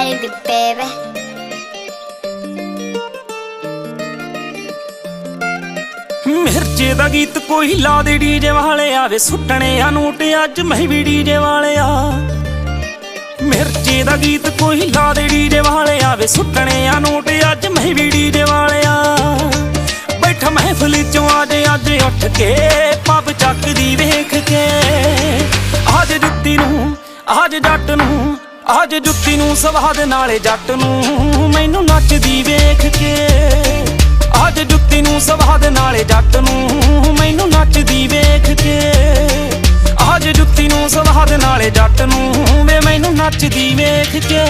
Melody, baby. ਮਿਰਚੇ ਦਾ ਗੀਤ ਕੋਈ ਲਾ ਦੇ ਡੀਜੇ ਵਾਲੇ ਆਵੇ ਸੁੱਟਣੇ ਆ ਨੋਟ ਅੱਜ ਮੈਂ ਵੀ ਡੀਜੇ ਵਾਲਿਆ ਮਿਰਚੇ ਦਾ ਗੀਤ ਕੋਈ ਲਾ ਦੇ ਡੀਜੇ ਵਾਲੇ ਆਵੇ ਸੁੱਟਣੇ ਆ ਨੋਟ ਅੱਜ ਮੈਂ ਵੀ ਡੀਜੇ ਵਾਲਿਆ ਬੈਠਾ ਮਹਿਫਿਲ ਚੋਂ ਅੱਜ ਅੱਜ ਉੱਠ ਕੇ ਪੱਬ ਚੱਕਦੀ ਵੇਖ ਕੇ। ਅੱਜ ਜੁੱਤੀ ਨੂੰ ਅੱਜ ਜੱਟ ਨੂੰ ਅੱਜ ਜੁੱਤੀ ਨੂੰ ਸਵਾਦ ਨਾਲੇ ਜੱਟ ਨੂੰ ਮੈਨੂੰ ਨੱਚਦੀ ਵੇਖ ਕੇ। ਅੱਜ ਜੁੱਤੀ ਨੂੰ ਸਵਾਦ ਨਾਲੇ ਜੱਟ ਨੂੰ ਮੈਨੂੰ ਨੱਚਦੀ ਵੇਖ ਕੇ। ਅੱਜ ਜੁੱਤੀ ਨੂੰ ਸਵਾਦ ਨਾਲੇ ਜੱਟ ਨੂੰ ਵੇ ਮੈਨੂੰ ਨੱਚਦੀ ਵੇਖ ਕੇ।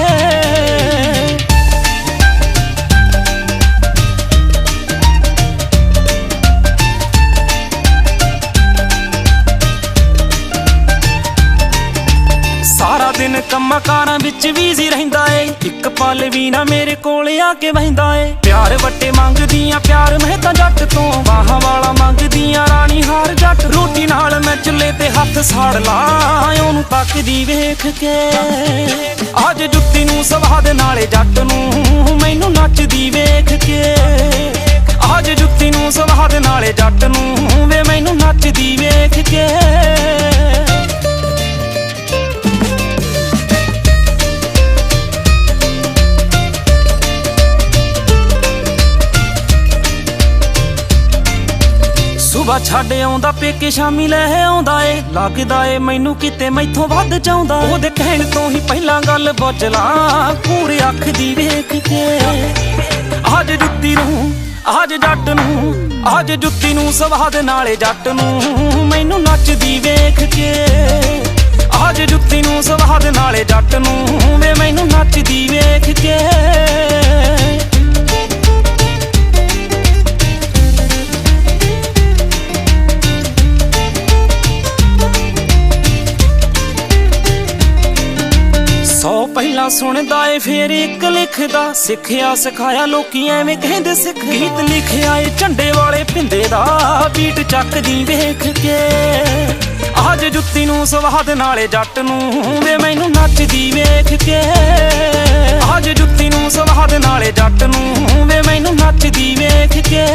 ਦਿਨ ਕੰਮਾਂ ਕਾਰਾਂ ਵਿੱਚ ਵੀਜ਼ੀ ਰਹਿੰਦਾ ਏ। ਇੱਕ ਪਲ ਵੀ ਨਾ ਮੇਰੇ ਕੋਲ ਆ ਕੇ ਬਹਿੰਦਾ ਏ। ਪਿਆਰ ਵੱਟੇ ਮੰਗਦੀਆਂ, ਪਿਆਰ ਮੈਂ ਤਾਂ ਜੱਟ ਤੋਂ। ਬਾਹਾਂ ਵਾਲਾ ਮੰਗਦੀਆਂ, ਰਾਣੀ ਹਾਰ ਜੱਟ। ਰੋਟੀ ਨਾਲ ਮੈਂ ਚੁੱਲ੍ਹੇ ਤੇ ਹੱਥ ਸਾੜ ਲਾਂ। ਉਹਨੂੰ ਤੱਕਦੀ ਵੇਖ ਕੇ। ਅੱਜ ਜੁੱਤੀ ਨੂੰ ਸਵਾਦ ਨਾਲੇ ਜੱਟ ਨੂੰ। ਮੈਨੂੰ ਨੱਚਦੀ ਵੇਖ ਕੇ। ਅੱਜ ਜੁੱਤੀ ਨੂੰ ਸਵਾਦ ਨਾਲੇ ਜੱਟ ਨੂੰ। ਵੇ ਮੈਨੂੰ ਨੱਚਦੀ ਵੇਖ ਕੇ। ਸੁਬਾ ਛੱਡ ਆਉਂਦਾ, ਪੇਕੇ ਸ਼ਾਮੀ ਲੈ ਆਉਂਦਾ ਏ। ਲੱਗਦਾ ਏ ਮੈਨੂੰ ਕਿਤੇ ਮੈਥੋਂ ਵੱਧ ਚਾਹੁੰਦਾ ਉਹਦੇ ਕਹਿਣ ਤੋਂ ਹੀ ਪਹਿਲਾਂ ਗੱਲ ਬੁੱਝ ਲਾਂ। ਅੱਖ ਦੀ ਵੇਖ ਕੇ। ਅੱਜ ਜੁੱਤੀ ਨੂੰ, ਅੱਜ ਜੱਟ ਨੂੰ, ਅੱਜ ਜੁੱਤੀ ਨੂੰ ਸਵਾਦ ਨਾਲੇ ਜੱਟ ਨੂੰ ਮੈਨੂੰ ਨੱਚਦੀ ਵੇਖ ਕੇ। ਅੱਜ ਜੁੱਤੀ ਨੂੰ ਸਵਾਦ ਨਾਲੇ ਜੱਟ ਨੂੰ ਵੇ ਮੈਨੂੰ ਨੱਚਦੀ ਵੇਖ ਕੇ। ਸੌ ਪਹਿਲਾਂ ਸੁਣਦਾ ਏ, ਫੇਰ ਇੱਕ ਲਿਖਦਾ। ਸਿੱਖਿਆ ਸਿਖਾਇਆ ਲੋਕੀ ਐਵੇਂ ਕਹਿੰਦੇ ਸਿੱਖ ਗੀਤ ਲਿਖਿਆ ਏ, ਝੰਡੇ ਵਾਲੇ ਪਿੰਦੇ ਦਾ। ਬੀਟ ਚੱਕਦੀ ਵੇਖ ਕੇ। ਅੱਜ ਜੁੱਤੀ ਨੂੰ ਸਵਾਦ ਨਾਲੇ ਜੱਟ ਨੂੰ ਵੇ ਮੈਨੂੰ ਨੱਚਦੀ ਵੇਖ ਕੇ। ਅੱਜ ਜੁੱਤੀ ਨੂੰ ਸਵਾਦ ਨਾਲੇ ਜੱਟ ਨੂੰ ਵੇ ਮੈਨੂੰ ਨੱਚਦੀ ਵੇਖ ਕੇ।